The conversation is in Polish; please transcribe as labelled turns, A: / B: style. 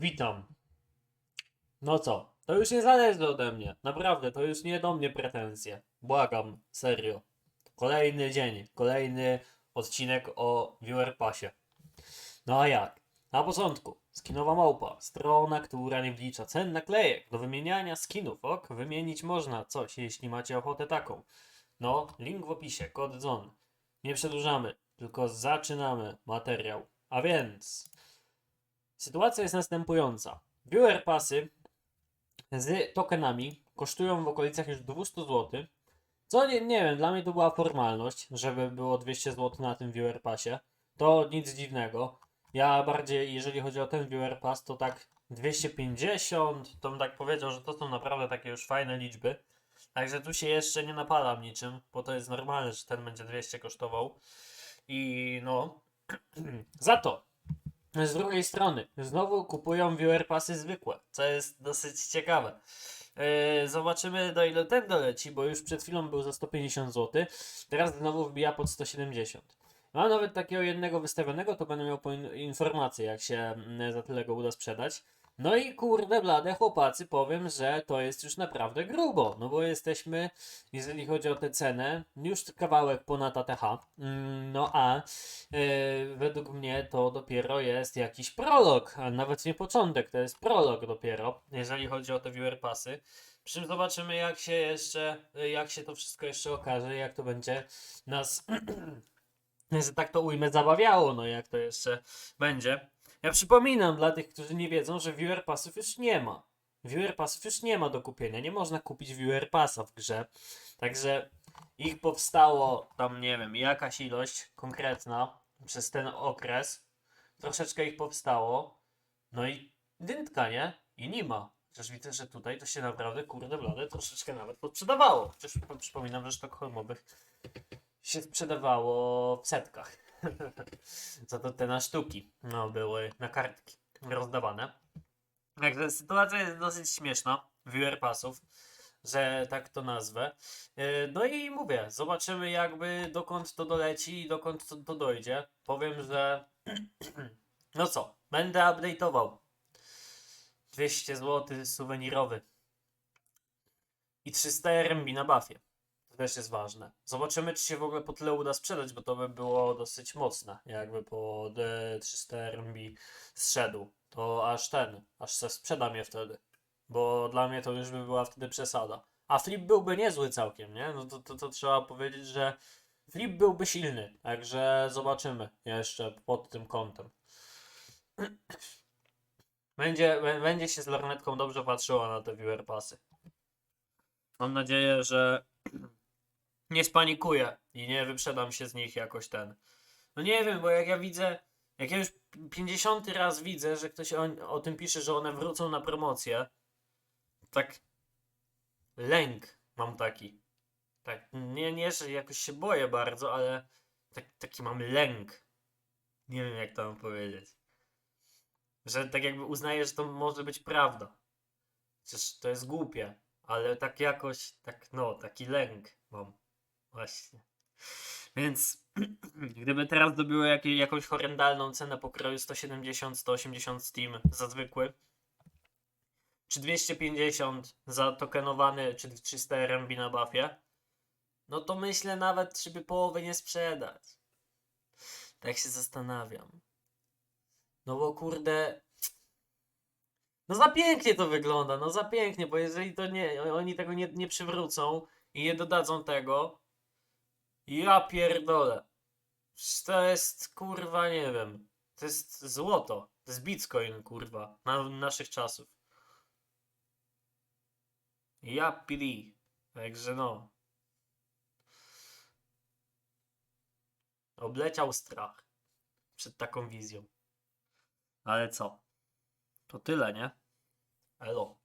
A: Witam. No co? To już nie zależy ode mnie. Naprawdę, to już nie do mnie pretensje. Błagam, serio. Kolejny dzień, kolejny odcinek o Viewer Passie. No a jak? Na początku, skinowa małpa, strona, która nie wlicza cen naklejek do wymieniania skinów. Ok, wymienić można coś, jeśli macie ochotę taką. No, link w opisie, kod ZON. Nie przedłużamy, tylko zaczynamy materiał. A więc, sytuacja jest następująca. Viewer Passy z tokenami kosztują w okolicach już 200 zł. Co nie, nie wiem, dla mnie to była formalność, żeby było 200 zł na tym Viewer Passie. To nic dziwnego. Ja bardziej, jeżeli chodzi o ten Viewer Pass, to tak 250, to bym tak powiedział, że to są naprawdę takie już fajne liczby. Także tu się jeszcze nie napalam niczym, bo to jest normalne, że ten będzie 200 kosztował. I no, za to z drugiej strony, znowu kupują viewer pasy zwykłe, co jest dosyć ciekawe. Yy, zobaczymy do ile ten doleci, bo już przed chwilą był za 150 zł, teraz znowu wbija pod 170. Mam nawet takiego jednego wystawionego, to będę miał informację, jak się mm, za tyle go uda sprzedać. No i kurde blade chłopacy, powiem, że to jest już naprawdę grubo, no bo jesteśmy, jeżeli chodzi o tę cenę, już kawałek ponad ATH, Mm, no a e, według mnie to dopiero jest jakiś prolog, a nawet nie początek, to jest prolog dopiero, jeżeli chodzi o te viewer passy. Przy czym zobaczymy jak się jeszcze, jak się to wszystko jeszcze okaże, jak to będzie nas, że tak to ujmę, zabawiało, no jak to jeszcze będzie. Ja przypominam dla tych, którzy nie wiedzą, że viewer passów już nie ma. Viewer passów już nie ma do kupienia, nie można kupić viewer passa w grze. Także ich powstało tam, nie wiem, jakaś ilość konkretna przez ten okres. Troszeczkę ich powstało. No i dyntka, nie? I nie ma. Chociaż widzę, że tutaj to się naprawdę, kurde blade, troszeczkę nawet podsprzedawało. Chociaż przy- przypominam, że sztokholmowych się sprzedawało w setkach. Za to te na sztuki, no, były na kartki rozdawane. Także sytuacja jest dosyć śmieszna, viewer passów, że tak to nazwę. Yy, No i mówię, zobaczymy jakby dokąd to doleci i dokąd to, to dojdzie. Powiem, że no co, będę update'ował. 200 zł suwenirowy. I 300 RMB na buffie. Też jest ważne. Zobaczymy, czy się w ogóle po tyle uda sprzedać, bo to by było dosyć mocne, jakby po e, 300 RMB zszedł. To aż ten, aż se sprzedam je wtedy. Bo dla mnie to już by była wtedy przesada. A flip byłby niezły całkiem, nie? No to, to, to trzeba powiedzieć, że flip byłby silny. Także zobaczymy jeszcze pod tym kątem. Będzie, bę- będzie się z lornetką dobrze patrzyła na te viewer passy. Mam nadzieję, że nie spanikuję i nie wyprzedam się z nich jakoś ten. No nie wiem, bo jak ja widzę, jak ja już 50 raz widzę, że ktoś o, o tym pisze, że one wrócą na promocję, tak lęk mam taki. Tak, nie, nie, że jakoś się boję bardzo, ale tak, taki mam lęk. Nie wiem, jak to mam powiedzieć. Że tak jakby uznaję, że to może być prawda. Przecież to jest głupie, ale tak jakoś, tak no, taki lęk mam. Właśnie. Więc gdyby teraz jakie, jakąś horrendalną cenę pokroju 170-180 Steam za zwykły, czy 250 za tokenowany, czy 300 RMB na buffie, no to myślę nawet, żeby połowy nie sprzedać. Tak się zastanawiam. No bo kurde. No za pięknie to wygląda, no za pięknie, bo jeżeli to nie, oni tego nie, nie przywrócą i nie dodadzą tego, ja pierdolę. To jest kurwa, nie wiem. To jest złoto. To jest bitcoin, kurwa, na naszych czasów. Ja pili. Także no. Obleciał strach przed taką wizją. Ale co? To tyle, nie? Elo.